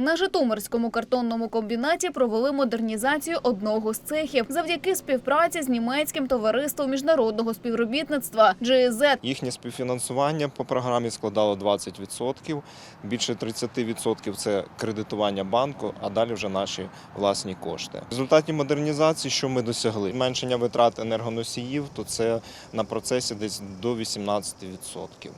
На Житомирському картонному комбінаті провели модернізацію одного з цехів завдяки співпраці з німецьким товариством міжнародного співробітництва GIZ. Їхнє співфінансування по програмі складало 20%, більше 30% це кредитування банку, а далі вже наші власні кошти. В результаті модернізації, що ми досягли? Зменшення витрат енергоносіїв, то це на процесі десь до 18%.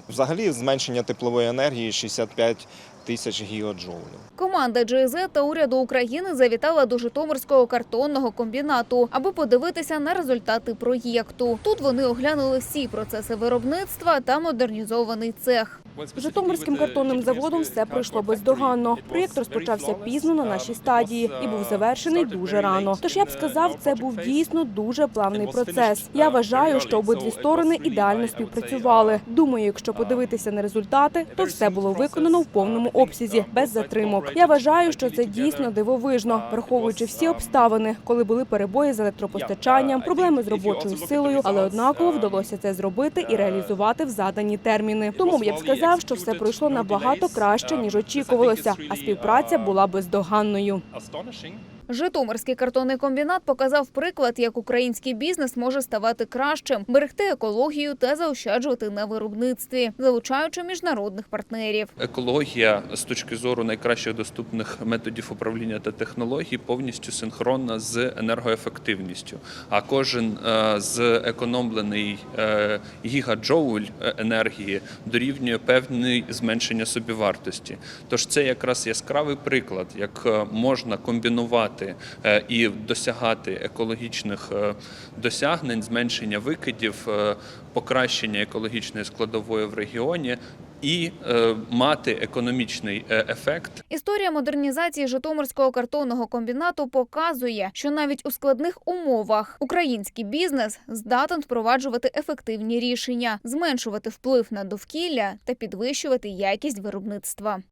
Взагалі зменшення теплової енергії 65 тисяч гігаджоулів. Команда GIZ та уряду України завітала до Житомирського картонного комбінату, аби подивитися на результати проєкту. Тут вони оглянули всі процеси виробництва та модернізований цех. Житомирським картонним заводом все пройшло бездоганно. Проєкт розпочався пізно на нашій стадії і був завершений дуже рано. Тож я б сказав, це був дійсно дуже плавний процес. Я вважаю, що обидві сторони ідеально співпрацювали. Думаю, якщо подивитися на результати, то все було виконано в повному обсязі, без затримок. Я вважаю, що це дійсно дивовижно, враховуючи всі обставини, коли були перебої з електропостачанням, проблеми з робочою силою, але однаково вдалося це зробити і реалізувати в задані терміни. Тому я б сказав, що все пройшло набагато краще ніж очікувалося, а співпраця була бездоганною. Житомирський картонний комбінат показав приклад, як український бізнес може ставати кращим, берегти екологію та заощаджувати на виробництві, залучаючи міжнародних партнерів. Екологія з точки зору найкращих доступних методів управління та технологій повністю синхронна з енергоефективністю. А кожен е, зекономлений е, гігаджоуль е, енергії дорівнює певне зменшення собівартості. Тож це якраз яскравий приклад, як можна комбінувати е, і досягати екологічних е, досягнень, зменшення викидів, е, покращення екологічної складової в регіоні і е, мати економічний ефект Історія модернізації Житомирського картонного комбінату показує, що навіть у складних умовах український бізнес здатен впроваджувати ефективні рішення, зменшувати вплив на довкілля та підвищувати якість виробництва.